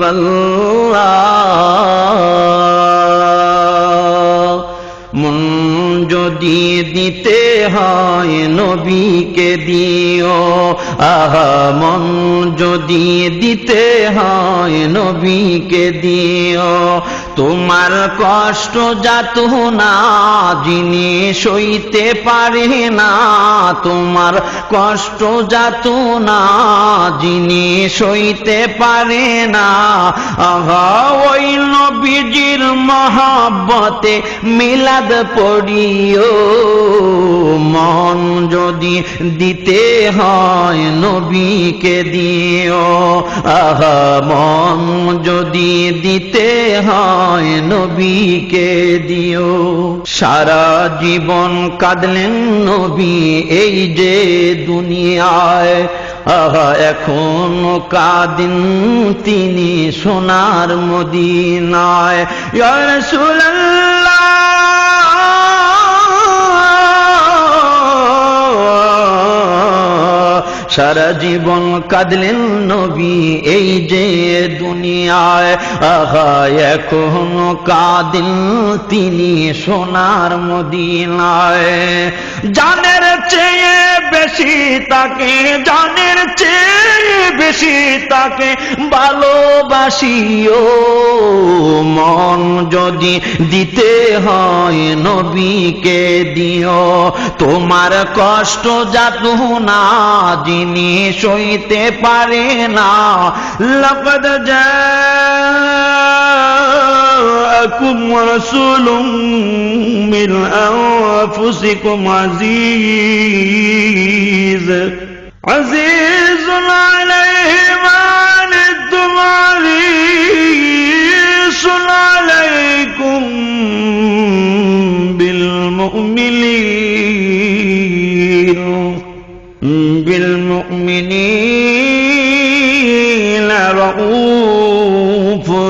বল্লাহ মন যদি দিতে হয় নবীকে দিও আহা মন যদি দিতে হয় নবীকে দিও। তোমার কষ্ট যাত না, যিনি সইতে পারে না। তোমার কষ্ট যাত না, যিনি সইতে পারে না। ওই নবীজির মহাব্বতে মিলাদ পড়িও। যদি দিতে হয় নবীকে দিও। আহা, মন যদি দিতে হয় নবীকে দিও। সারা জীবন কাঁদলেন নবী এই যে দুনিয়ায়। আহা, এখন কাদিন তিনি সোনার মদিনায়। ইয়া সারা জীবন কাঁদলেন নবী, এই যে দুনিয়ায়। আহা, এখনও কাঁদিন তিনি সোনার মদিনায়। জানের চেয়ে বেশি তাকে, জানের চেয়ে বেশি তাকে ভালোবাসিও যদি দিতে হয় নবীকে দিও তোমার কষ্ট যাত না যিনি সইতে পারে না লকদ جاءكم رسول من أنفسكم عزيز عزيز عليه ما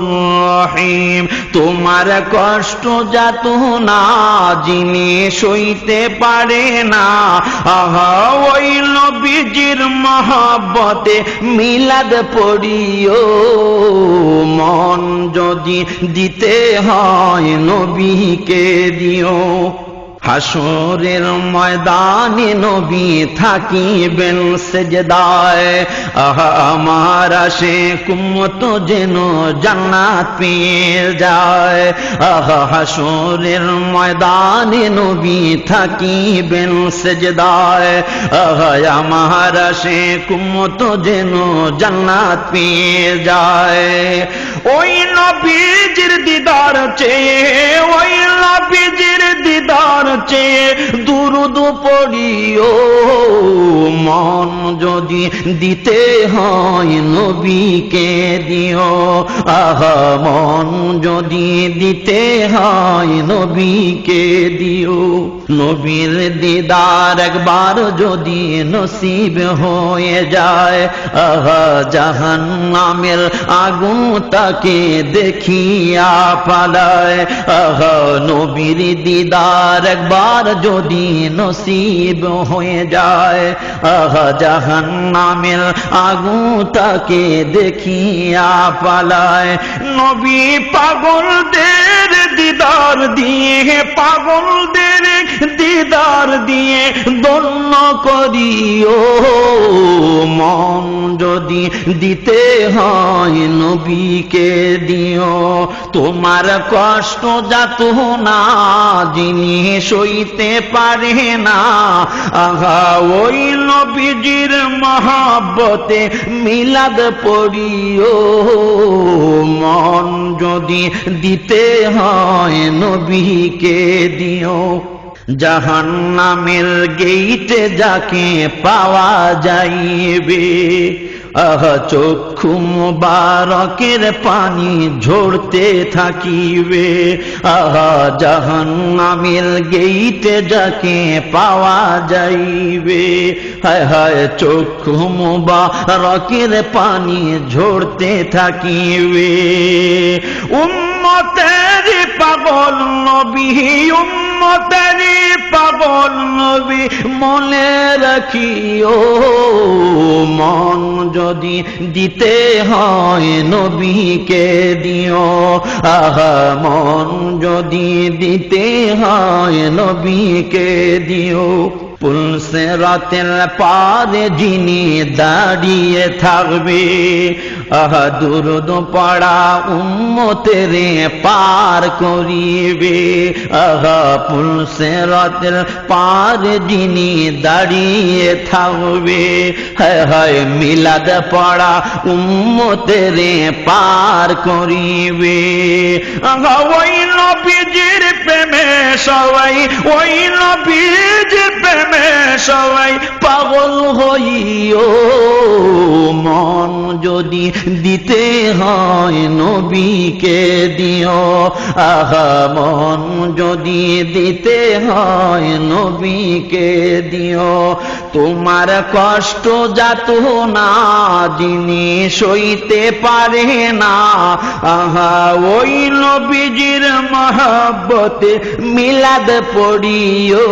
রহিম। তোমার কষ্ট যাত না, যিনি সইতে পারে না। আহ, ওই নবীজির মহাব্বতে মিলাদ পড়িও। মন যদি দিতে হয়, নবীকে দিও। হাসরের ময়দানে নবী থাকিবেন সেজদায়। আহা, আমার আসে কুমত যেন জান্নাত পেয়ে যায়। আহা, হাসরের ময়দানে নবী থাকিবেন সেজদায়। আহা, আমার আসে কুমত যেন জান্নাত পেয়ে যায়। ওই নবীজির দিদার চেয়ে, ওই নবীজির দিদার চেয়ে দুরুদ পড়িও, মন যদি দিতে হয় নবীকে দিও। আহা, মন যদি দিতে হয় নবীকে দিও। নবীর দিদার একবার যদি নসিব হয়ে যায়, আহা জাহান নামের আগুন তাকে দেখিয়া পালায়। আহা, নবীর দিদার একবার যদি নসিব হয়ে যায়। আহা জাহান নামের আগু তাকে দেখিয়া পালায়। নবী পাগলদের দিদার দিয়ে, পাগলদের দিদার দিয়ে দন্য করিও। মন যদি দিতে হয় নবীকে দিও। তোমার কষ্ট যাত না, যিনি সইতে পারে না। আহা, ওই নবীজির মহাব্বতে মিলাদ পড়িও। যদি দিতে হয় নবীকে দিও। জাহান নামের গেইটে যাকে পাওয়া যাইবে। চক্ষু মুবারকের পানি ঝরতে থাকিবে। আহা, জাহান্নামের গেইতে যাকে পাওয়া যাইবে। হায় হায়, চক্ষু মুবারকের পানি ঝরতে থাকিবে। উম্মতের পাগল নবী, উম্মতের পাগল নবী, মনে রাখিও মন যদি দিতে হয় নবীকে দিও। আহা, মন যদি দিতে হয় নবীকে দিও। পুলসে রাতের পারে যিনি দাঁড়িয়ে থাকবে আহা দুরুদ পড়া উম্মতেরে পার করিবে আহা পুলসে রাতের পারে যিনি দাঁড়িয়ে থাকবে হায় হায় মিলাদ পড়া উম্মতেরে পার করিবে আহা ওই নবীজির প্রেমে সবাই ওই নবীজির প্রেমে সবাই পাগল হইও। মন যদি দিতে হয় নবীকে দিও। আহা, মন যদি দিতে হয় নবীকে দিও। তোমার কষ্ট যাত না, যিনি সইতে পারে না। আহা, ওই নবীজির মহাব্বতে মিলাদ পড়িও।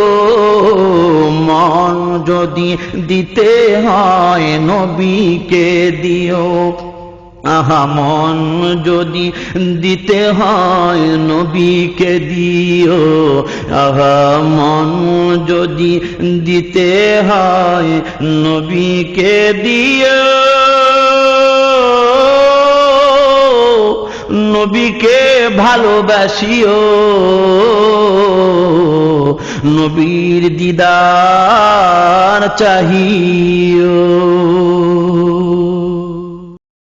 মন যদি দিতে হয় নবীকে দিও। আহা, মন যদি দিতে হয় নবীকে দিও। আহা, মন যদি দিতে হয় নবীকে দিও। নবীকে ভালোবাসিও। নবীর দিদার চাহিও।